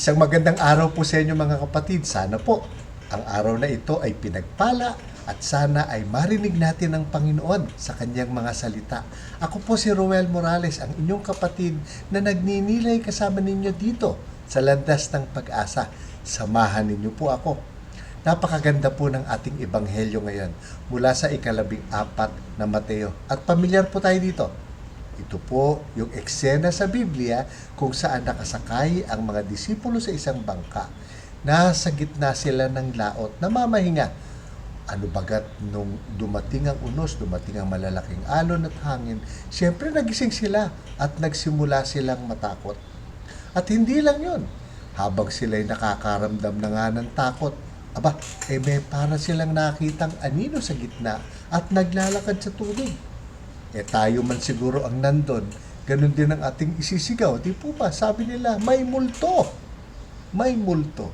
Isang magandang araw po sa inyo mga kapatid. Sana po ang araw na ito ay pinagpala at sana ay marinig natin ang Panginoon sa kanyang mga salita. Ako po si Roel Morales, ang inyong kapatid na nagninilay kasama ninyo dito sa landas ng pag-asa. Samahan ninyo po ako. Napakaganda po ng ating ebanghelyo ngayon mula sa ikalabing apat na Mateo. At pamilyar po tayo dito. Ito po yung eksena sa Biblia kung saan nakasakay ang mga disipulo sa isang bangka. Nasa gitna sila ng laot, namamahinga. Ano bagat nung dumating ang unos, dumating ang malalaking alon at hangin, siyempre nagising sila at nagsimula silang matakot. At hindi lang yon habang sila'y nakakaramdam na nga ng takot, aba, eh may para silang nakitang anino sa gitna at naglalakad sa tubig. Eh tayo man siguro ang nandun, ganun din ang ating isisigaw. Di po ba? Sabi nila, may multo. May multo.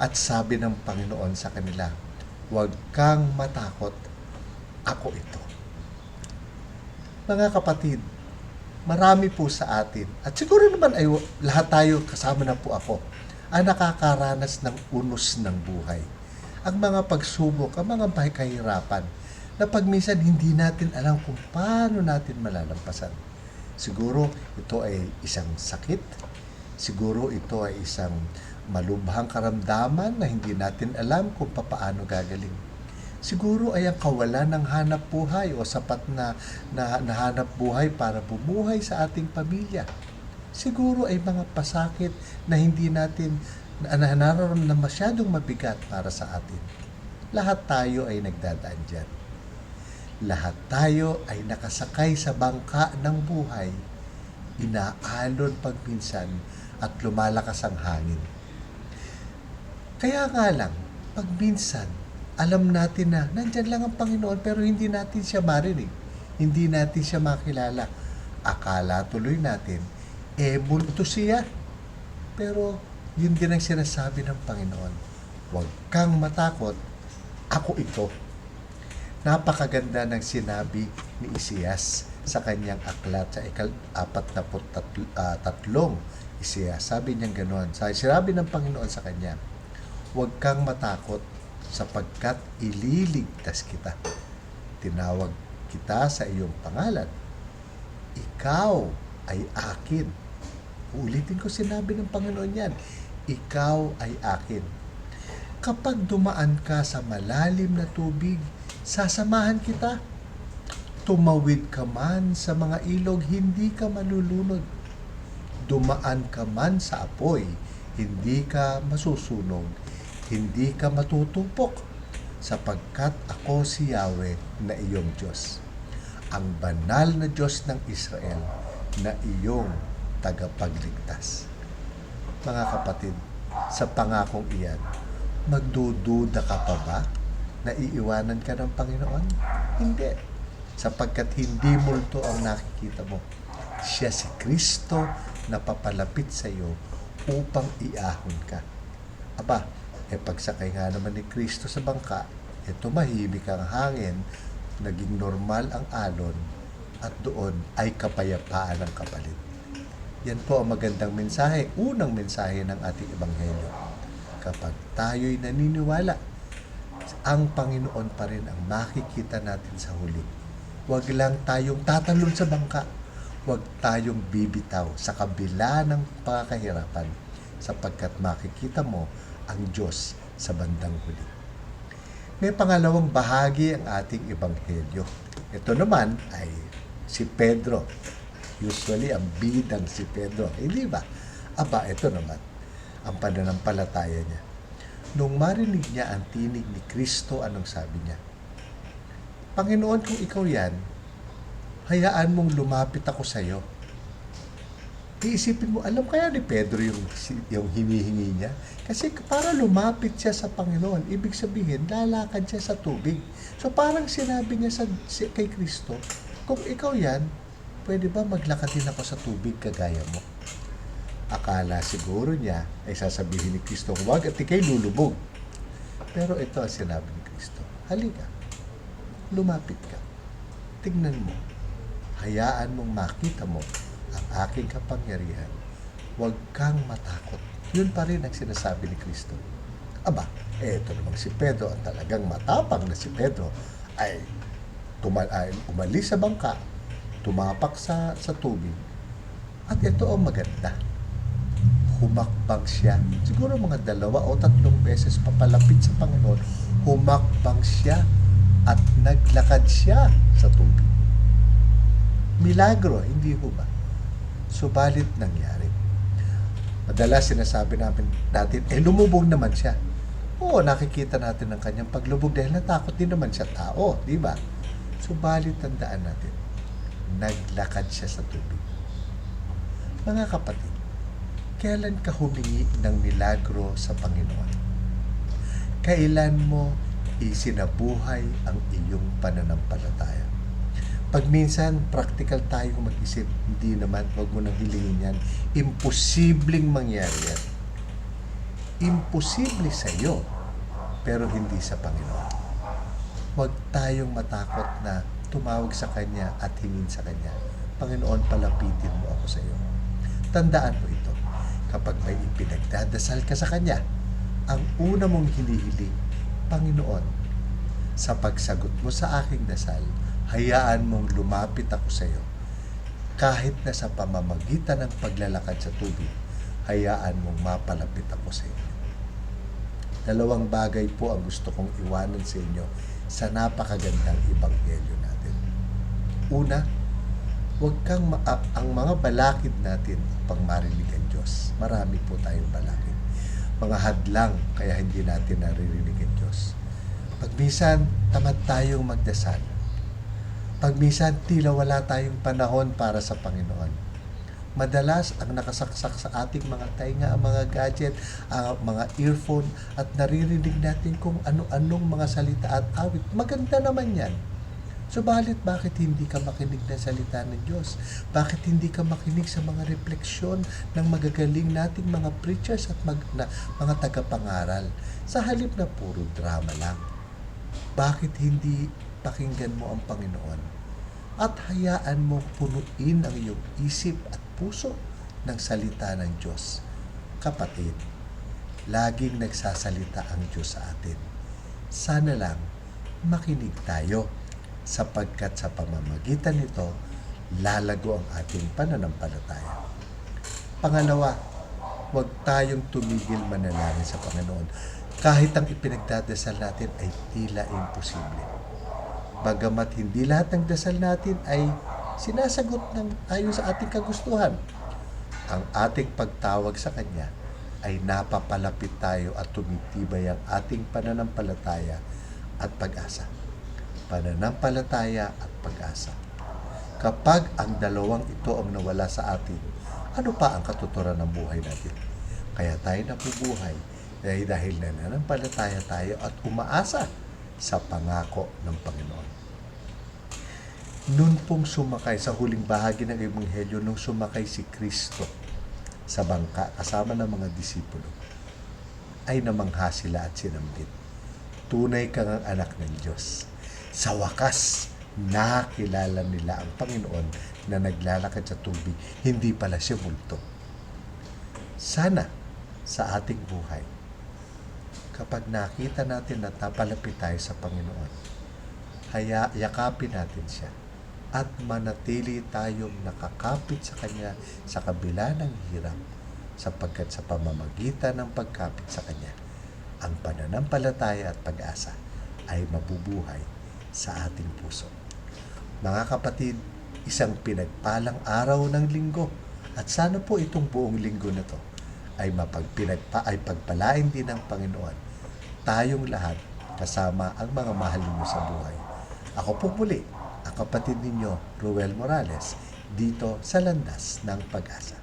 At sabi ng Panginoon sa kanila, huwag kang matakot, ako ito. Mga kapatid, marami po sa atin, at siguro naman ay lahat tayo, kasama na po ako, ang nakakaranas ng unos ng buhay. Ang mga pagsubok, ang mga kahirapan, na pag minsan hindi natin alam kung paano natin malalampasan. Siguro ito ay isang sakit, siguro ito ay isang malubhang karamdaman na hindi natin alam kung papaano gagaling. Siguro ay ang kawalan ng hanap buhay o sapat na, na, na hanap buhay para bumuhay sa ating pamilya. Siguro ay mga pasakit na hindi natin na, na masyadong mabigat para sa atin. Lahat tayo ay nagdadaan dyan. Lahat tayo ay nakasakay sa bangka ng buhay, inaalon pagminsan at lumalakas ang hangin. Kaya nga lang, pag minsan, alam natin na nandyan lang ang Panginoon pero hindi natin siya marinig. Hindi natin siya makilala. Akala tuloy natin, eh multo siya. Pero yun din ang sinasabi ng Panginoon. Huwag kang matakot, ako ito. Napakaganda ng sinabi ni Isiyas sa kanyang aklat sa ikal-apat na uh, tatlong Isiyas. Sabi niya ganoon. Sinabi ng Panginoon sa kanya, huwag kang matakot sapagkat ililigtas kita. Tinawag kita sa iyong pangalan. Ikaw ay akin. Ulitin ko sinabi ng Panginoon yan. Ikaw ay akin. Kapag dumaan ka sa malalim na tubig, sasamahan kita. Tumawid ka man sa mga ilog, hindi ka malulunod. Dumaan ka man sa apoy, hindi ka masusunog hindi ka matutupok sapagkat ako si Yahweh na iyong Diyos. Ang banal na Diyos ng Israel na iyong tagapagligtas. Mga kapatid, sa pangakong iyan, magdududa ka pa ba na iiwanan ka ng Panginoon? Hindi. Sapagkat hindi multo ang nakikita mo. Siya si Kristo na papalapit sa iyo upang iahon ka. Aba, eh pagsakay nga naman ni Kristo sa bangka, eh tumahimik ang hangin, naging normal ang alon, at doon ay kapayapaan ang kapalit. Yan po ang magandang mensahe, unang mensahe ng ating Ebanghelyo. Kapag tayo'y naniniwala, ang Panginoon pa rin ang makikita natin sa huli. Huwag lang tayong tatalon sa bangka. Huwag tayong bibitaw sa kabila ng pagkahirapan sapagkat makikita mo ang Diyos sa bandang huli. May pangalawang bahagi ang ating ebanghelyo. Ito naman ay si Pedro. Usually, ang bidang si Pedro. Hindi ba? Aba, ito naman ang pananampalataya niya. Nung marinig niya ang tinig ni Kristo, anong sabi niya? Panginoon, kung ikaw yan, hayaan mong lumapit ako sa iyo iisipin mo, alam kaya ni Pedro yung, yung hinihingi niya? Kasi para lumapit siya sa Panginoon, ibig sabihin, lalakad siya sa tubig. So parang sinabi niya sa, kay Kristo, kung ikaw yan, pwede ba maglakad din ako sa tubig kagaya mo? Akala siguro niya ay sasabihin ni Kristo, huwag at ikay lulubog. Pero ito ang sinabi ni Kristo, halika, lumapit ka, tignan mo, hayaan mong makita mo ang aking kapangyarihan, huwag kang matakot. Yun pa rin ang sinasabi ni Kristo. Aba, ito namang si Pedro, ang talagang matapang na si Pedro, ay, tumal ay umalis sa bangka, tumapak sa, sa tubig, at ito ang maganda. Humakbang siya. Siguro mga dalawa o tatlong beses papalapit sa Panginoon, humakbang siya at naglakad siya sa tubig. Milagro, hindi ho ba? Subalit nangyari. Madalas sinasabi namin natin, eh lumubog naman siya. Oo, nakikita natin ang kanyang paglubog dahil natakot din naman siya tao, di ba? Subalit tandaan natin, naglakad siya sa tubig. Mga kapatid, kailan ka humingi ng milagro sa Panginoon? Kailan mo isinabuhay ang iyong pananampalataya? Pag minsan, practical tayo mag-isip, hindi naman, huwag mo nang hilingin yan. Imposibleng mangyari yan. Imposible sa iyo, pero hindi sa Panginoon. Huwag tayong matakot na tumawag sa Kanya at hingin sa Kanya. Panginoon, palapitin mo ako sa iyo. Tandaan mo ito. Kapag may ipinagdadasal ka sa Kanya, ang una mong hinihiling, Panginoon, sa pagsagot mo sa aking dasal, hayaan mong lumapit ako sa iyo. Kahit na sa pamamagitan ng paglalakad sa tubig, hayaan mong mapalapit ako sa iyo. Dalawang bagay po ang gusto kong iwanan sa inyo sa napakagandang ibanghelyo natin. Una, huwag kang ma- ang mga balakid natin pang marinig. Marami po tayong balakid. Mga hadlang kaya hindi natin naririnig ang Diyos. Pag minsan, tamad tayong magdasal. Pag minsan, tila wala tayong panahon para sa Panginoon. Madalas, ang nakasaksak sa ating mga tainga, ang mga gadget, ang mga earphone, at naririnig natin kung ano-anong mga salita at awit. Maganda naman yan. Subalit, bakit hindi ka makinig ng salita ng Diyos? Bakit hindi ka makinig sa mga refleksyon ng magagaling nating mga preachers at mag, na, mga tagapangaral? Sa halip na puro drama lang. Bakit hindi pakinggan mo ang Panginoon? At hayaan mo punuin ang iyong isip at puso ng salita ng Diyos. Kapatid, laging nagsasalita ang Diyos sa atin. Sana lang makinig tayo sapagkat sa pamamagitan nito, lalago ang ating pananampalataya. Pangalawa, huwag tayong tumigil manalangin sa Panginoon kahit ang ipinagdadasal natin ay tila imposible. Bagamat hindi lahat ng dasal natin ay sinasagot ng ayon sa ating kagustuhan, ang ating pagtawag sa Kanya ay napapalapit tayo at tumitibay ang ating pananampalataya at pag-asa. Pananampalataya at pag-asa. Kapag ang dalawang ito ang nawala sa atin, ano pa ang katuturan ng buhay natin? Kaya tayo nabubuhay dahil dahil nananampalataya tayo at umaasa sa pangako ng Panginoon. Noon pong sumakay sa huling bahagi ng Ebanghelyo, nung sumakay si Kristo sa bangka kasama ng mga disipulo, ay namangha sila at sinambit. Tunay kang ang anak ng Diyos. Sa wakas, nakilala nila ang Panginoon na naglalakad sa tubig, hindi pala siya multo. Sana sa ating buhay, kapag nakita natin na napalapit tayo sa Panginoon, haya, yakapin natin siya at manatili tayong nakakapit sa Kanya sa kabila ng hirap sapagkat sa pamamagitan ng pagkapit sa Kanya, ang pananampalataya at pag-asa ay mabubuhay sa ating puso. Mga kapatid, isang pinagpalang araw ng linggo at sana po itong buong linggo na to ay mapagpinagpa ay pagpalain din ng Panginoon tayong lahat kasama ang mga mahal ninyo sa buhay. Ako po muli, ang kapatid ninyo, Ruel Morales, dito sa Landas ng Pag-asa.